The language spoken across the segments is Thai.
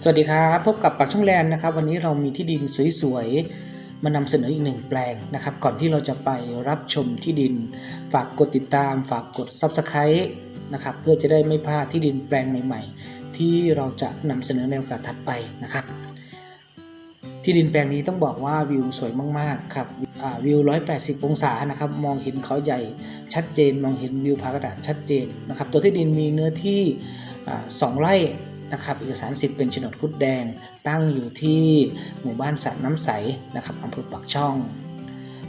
สวัสดีครับพบกับปักช่องแลนด์นะครับ วันนี้เรามีที่ดินสวยๆ มานำเสนออีกหนึ่งแปลงนะครับ ก่อนที่เราจะไปรับชมที่ดิน ฝากกดติดตาม ฝากกด Subscribe นะครับเพื่อจะได้ไม่พลาดที่ดินแปลงใหม่ ๆ ที่เราจะนำเสนอในโอกาสถัดไปนะครับ ที่ดินแปลงนี้ต้องบอกว่าวิวสวยมากๆครับวิว 180 องศานะครับมองเห็นเขาใหญ่ชัดเจน มองเห็นวิวพากระดาษชัดเจนนะครับตัวที่ดินมีเนื้อที่อ่าสองไร่ นะครับเอกสารสิทธิ์เป็นโฉนดคุดแดง ตั้งอยู่ที่หมู่บ้านสระน้ำใสนะครับอำเภอปักช่อง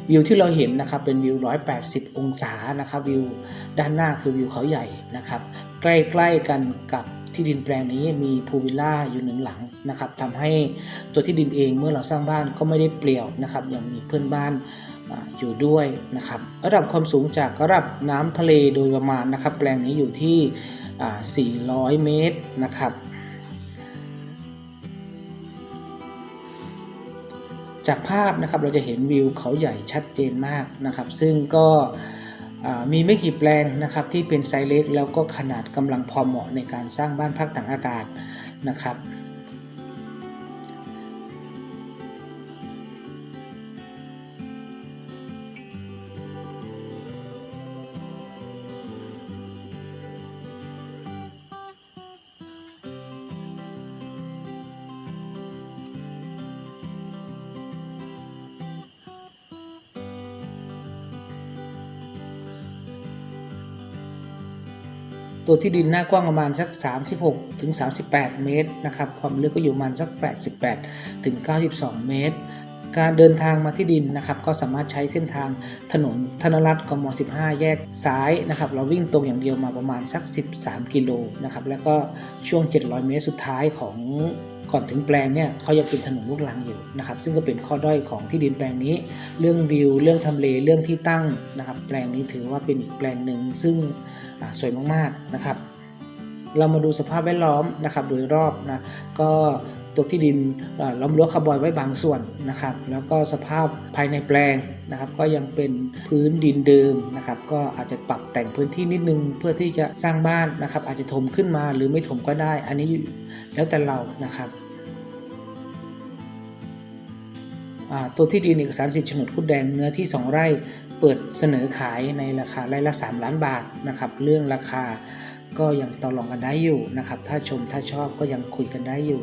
วิวที่เราเห็นนะครับเป็นวิว 180 องศานะครับวิวด้านหน้าคือวิวเขาใหญ่นะครับใกล้ๆกันกับ ที่ดินแปลงนี้มีพูวิลล่าอยู่หนึ่งหลังนะครับทำให้ตัวที่ดินเองเมื่อเราสร้างบ้านก็ไม่ได้เปลี่ยวนะครับยังมีเพื่อนบ้านอยู่ด้วยนะครับระดับความสูงจากระดับน้ำทะเลโดยประมาณนะครับ แปลงนี้อยู่ที่ 400 เมตรนะครับ จากภาพนะครับเราจะเห็นวิวเขาใหญ่ชัดเจนมากนะครับ ซึ่งก็ มีไม่กี่แปลงนะครับที่เป็นไซส์เล็ก แล้วก็ขนาดกำลังพอเหมาะในการสร้างบ้านพักต่างอากาศนะครับ ตัวที่ดินหน้ากว้างประมาณสัก 36ถึง38 เมตรนะครับ ความลึกก็อยู่ประมาณสัก 88ถึง92 เมตร การเดินทางมาที่ดินนะครับ ก็สามารถใช้เส้นทางถนนธนรัตน์กม 15 แยกซ้ายนะครับ เราวิ่งตรงอย่างเดียวมาประมาณสัก 13 กิโลนะครับ แล้วก็ช่วง 700 เมตรสุดท้ายของ ก่อนถึงแปลงเนี่ยเขายังเป็นถนนลูกรังอยู่นะครับซึ่งก็เป็นข้อด้อยของที่ดินแปลงนี้ เรื่องวิว เรื่องทำเลเรื่องที่ตั้งนะครับ แปลงนี้ถือว่าเป็นอีกแปลงหนึ่งซึ่งสวยมากๆนะครับ เรามาดูสภาพแวดล้อมนะครับโดยรอบนะก็ตัวที่ดินล้อมรั้วคาร์บอยไว้บางส่วนนะครับ แล้วก็สภาพภายในแปลงนะครับ ก็ยังเป็นพื้นดินเดิมนะครับ ก็อาจจะปรับแต่งพื้นที่นิดนึงเพื่อที่จะสร้างบ้านนะครับ อาจจะถมขึ้นมาหรือไม่ถมก็ได้ อันนี้แล้วแต่เรานะครับ ตัวที่ดินเอกสารสิทธิ์โฉนดคุดแดงเนื้อที่ 2 ไร่เปิดเสนอขายในราคาไร่ละ 3 ล้านบาทนะครับเรื่องราคาก็ยังต่อรองกันได้อยู่นะครับถ้าชมถ้าชอบก็ยังคุยกันได้อยู่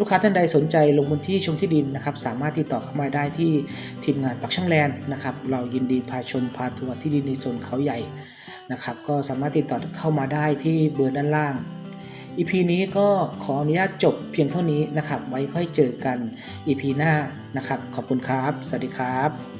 ลูกค้าท่านใดสนใจลงพื้นที่ชมที่ดินนะครับ สามารถติดต่อเข้ามาได้ที่ทีมงานปักช่องแลนด์นะครับ เรายินดีพาชมพาทัวร์ที่ดินในโซนเขาใหญ่นะครับ ก็สามารถติดต่อเข้ามาได้ที่เบอร์ด้านล่าง EP นี้ก็ขออนุญาตจบเพียงเท่านี้นะครับ ไว้ค่อยเจอกัน EP หน้านะครับ ขอบคุณครับ สวัสดีครับ